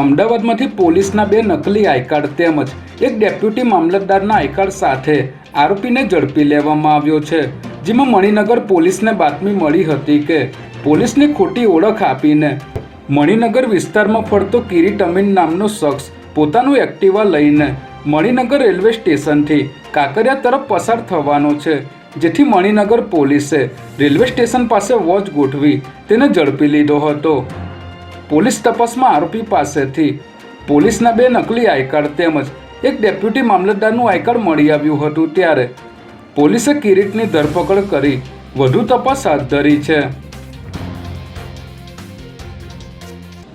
અમદાવાદમાંથી પોલીસના બે નકલી આઈ કાર્ડ તેમજ એક ડેપ્યુટી મામલતદારના આઈ કાર્ડ સાથે આરોપીને ઝડપી લેવામાં આવ્યો છે, જેમાં મણિનગર પોલીસને બાતમી મળી હતી કે પોલીસની ખોટી ઓળખ આપીને મણિનગર વિસ્તારમાં ફરતો કિરીટ અમીન નામનો શખ્સ પોતાનું એક્ટિવા લઈને મણિનગર રેલવે સ્ટેશનથી કાંકરિયા તરફ પસાર થવાનો છે, જેથી મણિનગર પોલીસે રેલવે સ્ટેશન પાસે વોચ ગોઠવી તેને ઝડપી લીધો હતો. પોલીસ તપાસમાં આરોપી પાસેથી પોલીસના બે નકલી આઈ તેમજ એક ડેપ્યુટી મામલતદારનું આઈ મળી આવ્યું હતું ત્યારે પોલીસે કિરીટની ધરપકડ કરી વધુ તપાસ હાથ ધરી છે.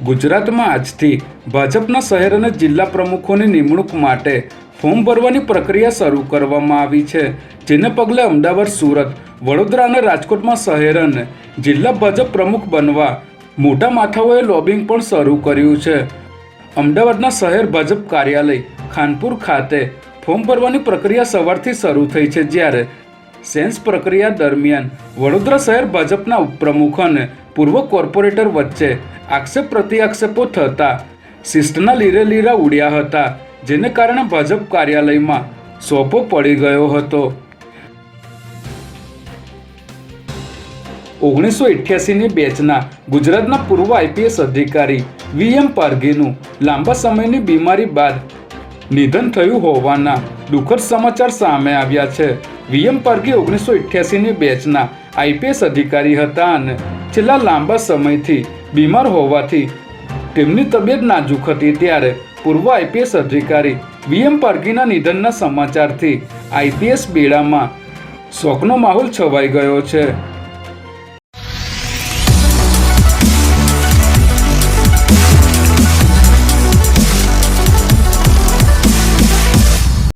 ગુજરાતમાં આજથી ભાજપના શહેર અને જિલ્લા પ્રમુખોની નિમણૂક માટે ફોર્મ ભરવાની પ્રક્રિયા શરૂ કરવામાં આવી છે, જેને પગલે અમદાવાદ, સુરત, વડોદરા અને રાજકોટમાં શહેર અને જિલ્લા ભાજપ પ્રમુખ બનવા મોટા માથાઓએ લોબિંગ પણ શરૂ કર્યું છે. અમદાવાદના શહેર ભાજપ કાર્યાલય, ખાનપુર ખાતે ફોર્મ ભરવાની પ્રક્રિયા સવારથી શરૂ થઈ છે જ્યારે સેન્સ પ્રક્રિયા દરમિયાન વડોદરા શહેર ભાજપના ઉપપ્રમુખ અને પૂર્વ કોર્પોરેટર વચ્ચે આક્ષેપ પ્રતિઆક્ષેપો થતા શિસ્તના લીરે લીરા ઉડ્યા હતા, જેને કારણે ભાજપ કાર્યાલયમાં સોપો પડી ગયો હતો. ઓગણીસો અઠ્યાસીની બેચના ગુજરાતના પૂર્વ આઈપીએસ અધિકારી વી એમ પારઘીનું લાંબા સમયની બીમારી બાદ નિધન થયું હોવાના દુઃખદ સમાચાર સામે આવ્યા છે. વીએમ પારઘી ઓગણીસો અઠ્યાસીની બેચના આઈપીએસ અધિકારી હતા અને છેલ્લા લાંબા સમયથી બીમાર હોવાથી તેમની તબિયત નાજુક હતી ત્યારે પૂર્વ આઈપીએસ અધિકારી વીએમ પારઘીના નિધનના સમાચારથી આઈપીએસ બેડામાં શોકનો માહોલ છવાઈ ગયો છે.